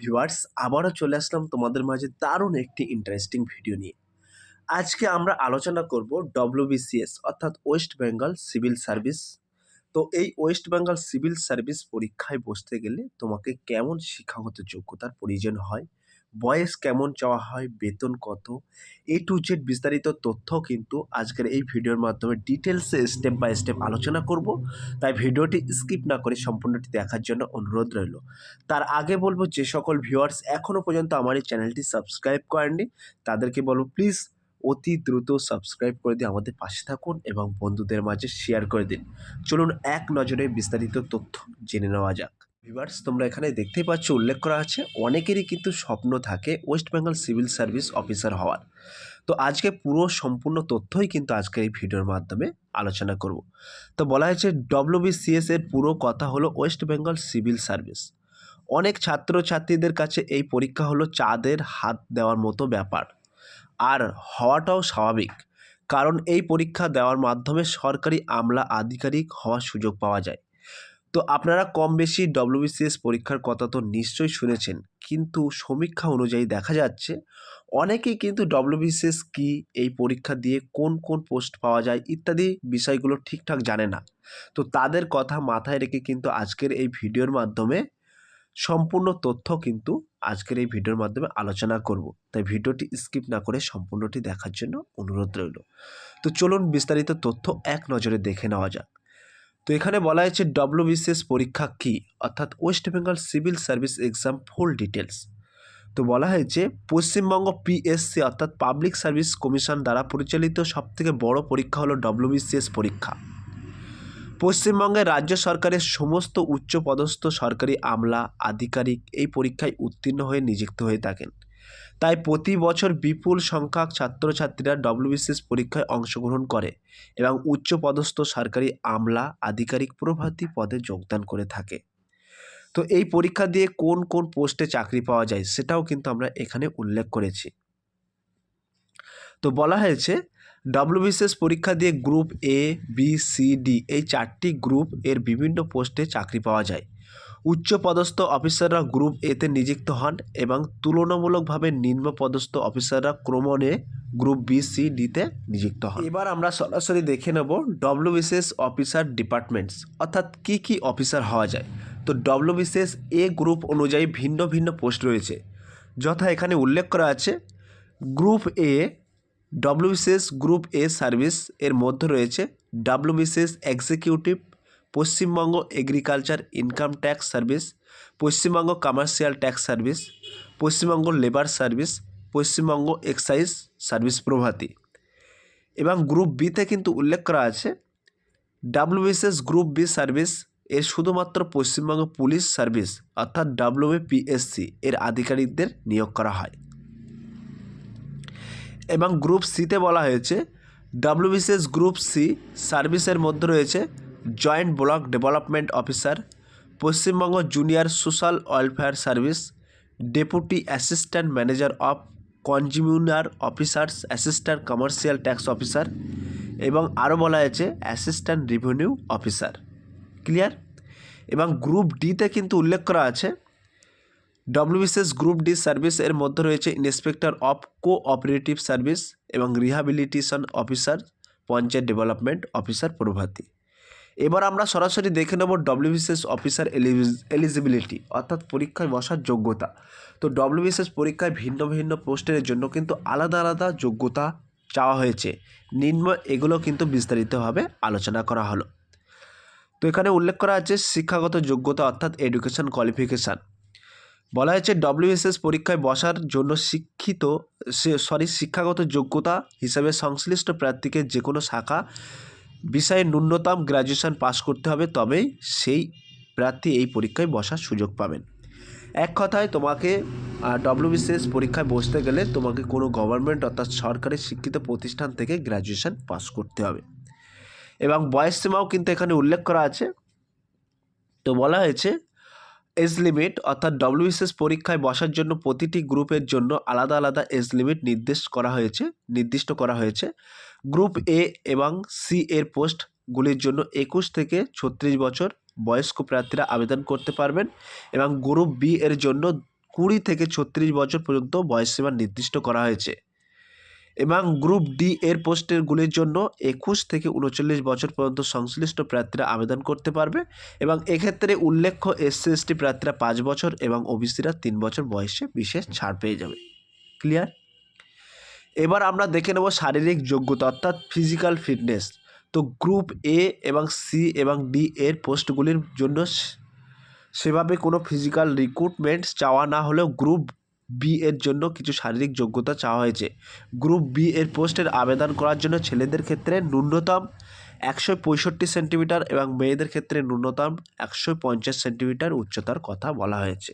Viewers আবারও চলে আসলাম তোমাদের মাঝে দারুণ একটি ইন্টারেস্টিং ভিডিও নিয়ে। আজকে আমরা আলোচনা করব ডব্লিউবিসিএস অর্থাৎ ওয়েস্ট বেঙ্গল সিভিল সার্ভিস তো এই ওয়েস্ট বেঙ্গল সিভিল সার্ভিস পরীক্ষায় বসতে গেলে তোমাকে কেমন শিক্ষাগত যোগ্যতার প্রয়োজন হয়? বয়স কেমন চাওয়া হয়, বেতন কত? এ টু জেড বিস্তারিত তথ্য কিন্তু আজকের এই ভিডিওর মাধ্যমে ডিটেলসে স্টেপ বাই স্টেপ আলোচনা করব। তাই ভিডিওটি স্কিপ না করে সম্পূর্ণটি দেখার জন্য অনুরোধ রইল। তার আগে বলব যে সকল ভিউয়ার্স এখনও পর্যন্ত আমার এই চ্যানেলটি সাবস্ক্রাইব করেননি, তাদেরকে বলব প্লিজ অতি দ্রুত সাবস্ক্রাইব করে দিয়ে আমাদের পাশে থাকুন এবং বন্ধুদের মাঝে শেয়ার করে দিন। চলুন এক নজরে বিস্তারিত তথ্য জেনে নেওয়া যাক। ভিউয়ার্স তোমরা এখানে দেখতেই পাচ্ছ, উল্লেখ করা আছে, অনেকেরই কিন্তু স্বপ্ন থাকে West Bengal civil service officer হওয়ার। তো আজকে পুরো সম্পূর্ণ তথ্যই কিন্তু আজকের এই ভিডিওর মাধ্যমে আলোচনা করব। তো বলা হয়েছে ডব্লিউবিসিএস এর পুরো কথা হলো ওয়েস্ট বেঙ্গল সিভিল সার্ভিস অনেক ছাত্রছাত্রীদের কাছে এই পরীক্ষা হলো চাঁদের হাত দেওয়ার মতো ব্যাপার। আর হওয়াটাও স্বাভাবিক, কারণ এই পরীক্ষা দেওয়ার মাধ্যমে সরকারি আমলা আধিকারিক হওয়ার সুযোগ পাওয়া যায়। তো আপনারা কম বেশি ডব্লিউবিসিএস পরীক্ষার কথা তো নিশ্চয়ই শুনেছেন, কিন্তু সমীক্ষা অনুযায়ী দেখা যাচ্ছে অনেকেই কিন্তু ডব্লিউবিসিএস কি এই পরীক্ষা দিয়ে কোন কোন পোস্ট পাওয়া যায় ইত্যাদি বিষয়গুলো ঠিকঠাক জানে না। তো তাদের কথা মাথায় রেখে কিন্তু আজকের এই ভিডিওর মাধ্যমে সম্পূর্ণ তথ্য কিন্তু আজকের এই ভিডিওর মাধ্যমে আলোচনা করব। তাই ভিডিওটি স্কিপ না করে সম্পূর্ণটি দেখার জন্য অনুরোধ রইল। তো চলুন বিস্তারিত তথ্য এক নজরে দেখে নেওয়া যাক। তো এখানে বলা হয়েছে ডব্লিউবিসিএস পরীক্ষা কি? অর্থাৎ West Bengal civil service exam full details তো বলা হয়েছে, পশ্চিমবঙ্গ পিএসসি অর্থাৎ পাবলিক সার্ভিস কমিশন দ্বারা পরিচালিত সবথেকে বড় পরীক্ষা হলো ডব্লিউবিসিএস পরীক্ষা। পশ্চিমবঙ্গের রাজ্য সরকারের সমস্ত উচ্চপদস্থ সরকারি আমলা, আধিকারিক এই পরীক্ষায় উত্তীর্ণ হয়ে নিযুক্ত হয়ে থাকেন। তাই প্রতি বছর বিপুল সংখ্যক ছাত্রছাত্রীরা ডব্লিউবিসিএস পরীক্ষায় অংশগ্রহণ করে এবং উচ্চপদস্থ সরকারি আমলা আধিকারিক প্রভৃতি পদে যোগদান করে থাকে। তো এই পরীক্ষা দিয়ে কোন কোন পোস্টে চাকরি পাওয়া যায় সেটাও কিন্তু আমরা এখানে উল্লেখ করেছি। তো বলা হয়েছে ডব্লিউবিসিএস পরীক্ষা দিয়ে group A B C D এই চারটি গ্রুপ এর বিভিন্ন পোস্টে চাকরি পাওয়া যায়। উচ্চপদস্থ অফিসাররা গ্রুপ এতে নিযুক্ত হন এবং তুলনামূলকভাবে নিম্নপদস্থ অফিসাররা ক্রমণে গ্রুপ বি, সি ডিতে নিযুক্ত হন। এবার আমরা সরাসরি দেখে নেব ডব্লিউবিসিএস অফিসার ডিপার্টমেন্টস, অর্থাৎ কি কি অফিসার হওয়া যায়। তো ডব্লিউবিসিএস এ গ্রুপ অনুযায়ী ভিন্ন ভিন্ন পোস্ট রয়েছে, যথা এখানে উল্লেখ করা আছে। Group A, WBCS group A service এর মধ্যে রয়েছে, WBCS executive Paschimbanga agriculture income tax service, Paschimbanga commercial tax service, Paschimbanga labour service, Paschimbanga excise service প্রভৃতি। এবং গ্রুপ বিতে কিন্তু উল্লেখ করা আছে, ডাব্লিউবিসিএস গ্রুপ বি সার্ভিস এর শুধুমাত্র পশ্চিমবঙ্গ পুলিশ সার্ভিস, অর্থাৎ ডাব্লিউবিপিএসসি এর আধিকারিকদের নিয়োগ করা হয়। এবং গ্রুপ সিতে বলা হয়েছে, ডাব্লিউবিসিএস গ্রুপ সি সার্ভিসের মধ্যে রয়েছে joint block development officer, Paschimbanga junior social welfare service, deputy assistant manager of consumer officers, assistant commercial tax officer এবং আরও বলা হয়েছে অ্যাসিস্ট্যান্ট রেভিনিউ অফিসার। ক্লিয়ার? এবং গ্রুপ ডিতে কিন্তু উল্লেখ করা আছে, ডব্লিউবিসিএস গ্রুপ ডি সার্ভিস এর মধ্যে রয়েছে ইন্সপেক্টর অফ কোঅপারেটিভ সার্ভিস এবং rehabilitation officer, panchayat development officer প্রভৃতি। এবার আমরা সরাসরি দেখে নেব ডব্লিউবিসিএস অফিসার এলিজিবিলিটি অর্থাৎ পরীক্ষায় বসার যোগ্যতা। তো ডব্লিউবিসিএস পরীক্ষায় ভিন্ন ভিন্ন পোস্টের জন্য কিন্তু আলাদা আলাদা যোগ্যতা চাওয়া হয়েছে। নিম্ন এগুলো কিন্তু বিস্তারিতভাবে আলোচনা করা হলো। তো এখানে উল্লেখ করা আছে শিক্ষাগত যোগ্যতা, অর্থাৎ এডুকেশন কোয়ালিফিকেশান বলা হয়েছে ডব্লিউএসএস পরীক্ষায় বসার জন্য শিক্ষিত সরি শিক্ষাগত যোগ্যতা হিসাবে সংশ্লিষ্ট প্রার্থীকে যে কোনো শাখা বিষয়ে ন্যূনতম গ্র্যাজুয়েশন পাশ করতে হবে, তবেই সেই প্রার্থী এই পরীক্ষায় বসার সুযোগ পাবেন। এক কথায় তোমাকে ডব্লিউবিসিএস পরীক্ষায় বসতে গেলে তোমাকে কোনো গভর্নমেন্ট অর্থাৎ সরকারি শিক্ষিত প্রতিষ্ঠান থেকে গ্র্যাজুয়েশন পাস করতে হবে। এবং বয়স সীমাও কিন্তু এখানে উল্লেখ করা আছে। তো বলা হয়েছে এজ লিমিট অর্থাৎ ডব্লিউবিসিএস পরীক্ষায় বসার জন্য প্রতিটি গ্রুপের জন্য আলাদা আলাদা এজ লিমিট নির্দেশ করা হয়েছে, নির্দিষ্ট করা হয়েছে। গ্রুপ এ এবং সি এর পোস্টগুলির জন্য একুশ থেকে ছত্রিশ বছর বয়স্ক প্রার্থীরা আবেদন করতে পারবেন এবং গ্রুপ বি এর জন্য কুড়ি থেকে ছত্রিশ বছর পর্যন্ত বয়সসীমা নির্দিষ্ট করা হয়েছে। এবং গ্রুপ ডি এর পোস্টেরগুলির জন্য একুশ থেকে উনচল্লিশ বছর পর্যন্ত সংশ্লিষ্ট প্রার্থীরা আবেদন করতে পারবে এবং এক্ষেত্রে উল্লেখ্য এসসি এসটি প্রার্থীরা পাঁচ বছর এবং ওবিসিরা তিন বছর বয়সে বিশেষ ছাড় পেয়ে যাবে। ক্লিয়ার? এবার আমরা দেখে নেব শারীরিক যোগ্যতা অর্থাৎ ফিজিক্যাল ফিটনেস। তো গ্রুপ এ এবং সি এবং ডি এর পোস্টগুলির জন্য সেভাবে কোনো ফিজিক্যাল রিক্রুটমেন্ট চাওয়া না হলেও গ্রুপ বি এর জন্য কিছু শারীরিক যোগ্যতা চাওয়া হয়েছে। গ্রুপ বি এর পোস্টের আবেদন করার জন্য ছেলেদের ক্ষেত্রে ন্যূনতম একশো পঁয়ষট্টি সেন্টিমিটার এবং মেয়েদের ক্ষেত্রে ন্যূনতম একশো পঞ্চাশ সেন্টিমিটার উচ্চতার কথা বলা হয়েছে।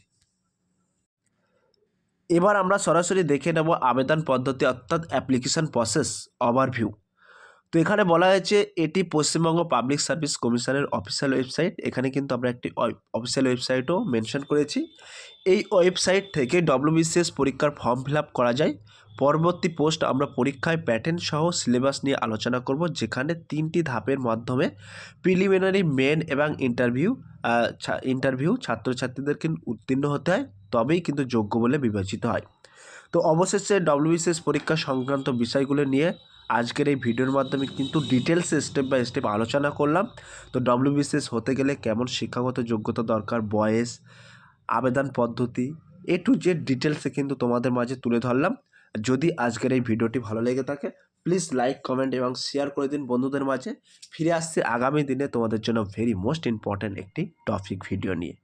এবার আমরা সরাসরি দেখে নেব আবেদন পদ্ধতি অর্থাৎ অ্যাপ্লিকেশান প্রসেস ওভারভিউ তো এখানে বলা হয়েছে এটি পশ্চিমবঙ্গ পাবলিক সার্ভিস কমিশনের অফিসিয়াল ওয়েবসাইট এখানে কিন্তু আমরা একটি অফিসিয়াল ওয়েবসাইটও মেনশন করেছি। এই ওয়েবসাইট থেকে ডব্লিউবিসিএস পরীক্ষার ফর্ম ফিল করা যায়। পরবর্তী পোস্ট আমরা পরীক্ষায় প্যাটার্ন সহ সিলেবাস নিয়ে আলোচনা করব, যেখানে তিনটি ধাপের মাধ্যমে প্রিলিমিনারি মেন এবং ইন্টারভিউ ইন্টারভিউ ছাত্রছাত্রীদের কিন্তু উত্তীর্ণ হতে হয়, তবেই কিন্তু যোগ্য বলে বিবেচিত হয়। তো অবশেষে ডব্লিউবিসিএস পরীক্ষা সংক্রান্ত বিষয়গুলো নিয়ে আজকের এই ভিডিওর মাধ্যমে কিন্তু ডিটেলসে স্টেপ বাই স্টেপ আলোচনা করলাম। তো ডব্লিউবিসিএস হতে গেলে কেমন শিক্ষাগত যোগ্যতা দরকার, বয়স, আবেদন পদ্ধতি এ টু জেড ডিটেলসে কিন্তু তোমাদের মাঝে তুলে ধরলাম। যদি আজকের এই ভিডিওটি ভালো লেগে থাকে প্লিজ লাইক কমেন্ট এবং শেয়ার করে দিন বন্ধুদের মাঝে। ফিরে আসছে আগামী দিনে তোমাদের জন্য ভেরি মোস্ট ইম্পর্ট্যান্ট একটি টপিক ভিডিও নিয়ে।